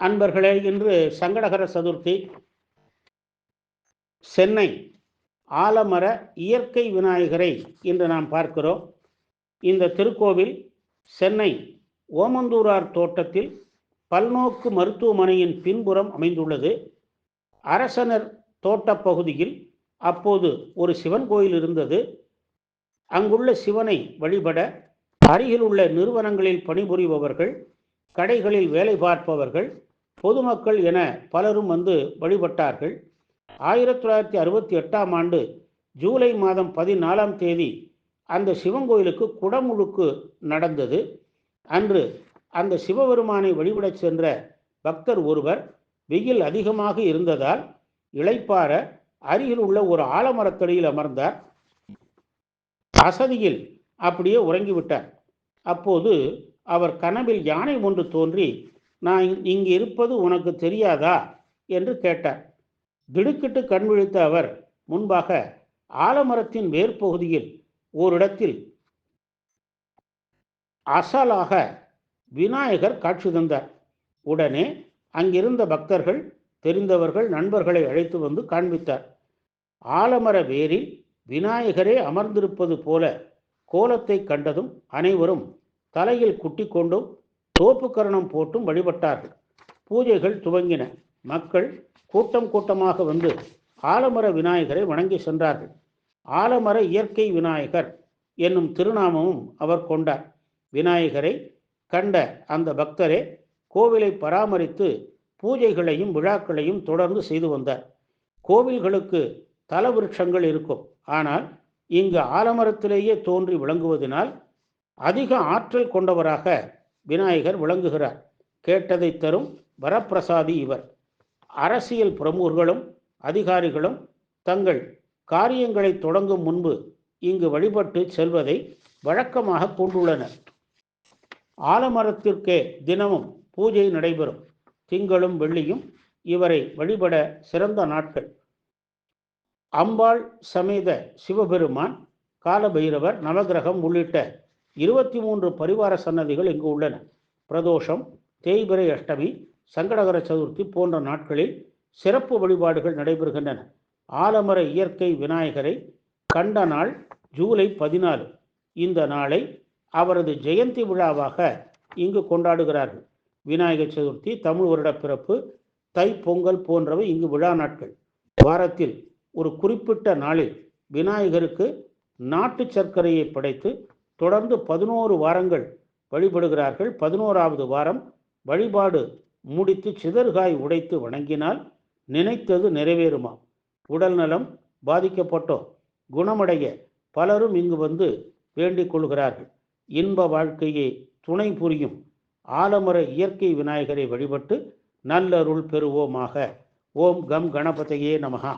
அன்பர்களே இன்று சங்கடகர சதுர்த்தி. சென்னை ஆலமர இயற்கை விநாயகரை இன்று நாம் பார்க்கிறோம். இந்த திருக்கோவில் சென்னை ஓமந்தூரார் தோட்டத்தில் பல்நோக்கு மருத்துவமனையின் பின்புறம் அமைந்துள்ளது. அரசனர் தோட்ட பகுதியில் அப்போது ஒரு சிவன் கோயில் இருந்தது. அங்குள்ள சிவனை வழிபட அருகில் உள்ள நிறுவனங்களில் பணிபுரிபவர்கள் கடைகளில் வேலை பார்ப்பவர்கள் பொதுமக்கள் என பலரும் வந்து வழிபட்டார்கள். ஆயிரத்தி தொள்ளாயிரத்தி அறுபத்தி எட்டாம் ஆண்டு ஜூலை மாதம் பதினாலாம் தேதி அந்த சிவன் கோயிலுக்கு குடமுழுக்கு நடந்தது. அன்று அந்த சிவபெருமானை வழிபடச் சென்ற பக்தர் ஒருவர் வெயில் அதிகமாக இருந்ததால் இளைப்பாற அருகில் உள்ள ஒரு ஆலமரத்தடியில் அமர்ந்தார். அசதியில் அப்படியே உறங்கிவிட்டார். அப்போது அவர் கனவில் யானை ஒன்று தோன்றி நான் இங்கு இருப்பது உனக்கு தெரியாதா? என்று கேட்டார். திடுக்கிட்டு கண் விழித்த அவர் முன்பாக ஆலமரத்தின் வேர்ப்பகுதியில் ஓரிடத்தில் அசலாக விநாயகர் காட்சி தந்தார். உடனே அங்கிருந்த பக்தர்கள் தெரிந்தவர்கள் நண்பர்களை அழைத்து வந்து காண்பித்தார். ஆலமர வேரில் விநாயகரே அமர்ந்திருப்பது போல கோலத்தை கண்டதும் அனைவரும் தலையில் குட்டி கொண்டும் தோப்பு கரணம் போட்டும் வழிபட்டார்கள். பூஜைகள் துவங்கின. மக்கள் கூட்டம் கூட்டமாக வந்து ஆலமர விநாயகரை வணங்கி சென்றார்கள். ஆலமர இயற்கை விநாயகர் என்னும் திருநாமமும் அவர் கொண்டார். விநாயகரை கண்ட அந்த பக்தரே கோவிலை பராமரித்து பூஜைகளையும் விழாக்களையும் தொடர்ந்து செய்து வந்தார். கோவில்களுக்கு தலவிருட்சங்கள் இருக்கும். ஆனால் இங்கு ஆலமரத்திலேயே தோன்றி விளங்குவதனால் அதிக ஆற்றல் கொண்டவராக விநாயகர் விளங்குகிறார். கேட்டதை தரும் வரப்பிரசாதி இவர். அரசியல் பிரமுகர்களும் அதிகாரிகளும் தங்கள் காரியங்களை தொடங்கும் முன்பு இங்கு வழிபட்டு செல்வதை வழக்கமாக கொண்டுள்ளனர். ஆலமரத்திற்கே தினமும் பூஜை நடைபெறும். திங்களும் வெள்ளியும் இவரை வழிபட சிறந்த நாட்கள். அம்பாள் சமேத சிவபெருமான் காலபைரவர் நவகிரகம் உள்ளிட்ட இருபத்தி மூன்று பரிவார சன்னதிகள் இங்கு உள்ளன. பிரதோஷம் தேய்பிரை அஷ்டமி சங்கடகர சதுர்த்தி போன்ற நாட்களில் சிறப்பு வழிபாடுகள் நடைபெறுகின்றன. ஆலமர இயற்கை விநாயகரை கண்ட நாள் ஜூலை பதினாலு. இந்த நாளை அவரது ஜெயந்தி விழாவாக இங்கு கொண்டாடுகிறார்கள். விநாயகர் சதுர்த்தி தமிழ் வருட பிறப்பு தை பொங்கல் போன்றவை இங்கு விழா நாட்கள். வாரத்தில் ஒரு குறிப்பிட்ட நாளில் விநாயகருக்கு நாட்டு சர்க்கரையை படைத்து தொடர்ந்து பதினோரு வாரங்கள் வழிபடுகிறார்கள். பதினோராவது வாரம் வழிபாடு முடித்து சிதறுகாய் உடைத்து வணங்கினால் நினைத்தது நிறைவேறுமாம் உடல் நலம் பாதிக்கப்பட்டோர் குணமடைய பலரும் இங்கு வந்து வேண்டிக் கொள்கிறார்கள். இன்ப வாழ்க்கையை துணை புரியும். ஆலமர இயற்கை விநாயகரை வழிபட்டு நல்லருள் பெறுவோமாக. ஓம் கம் கணபதையே நமகா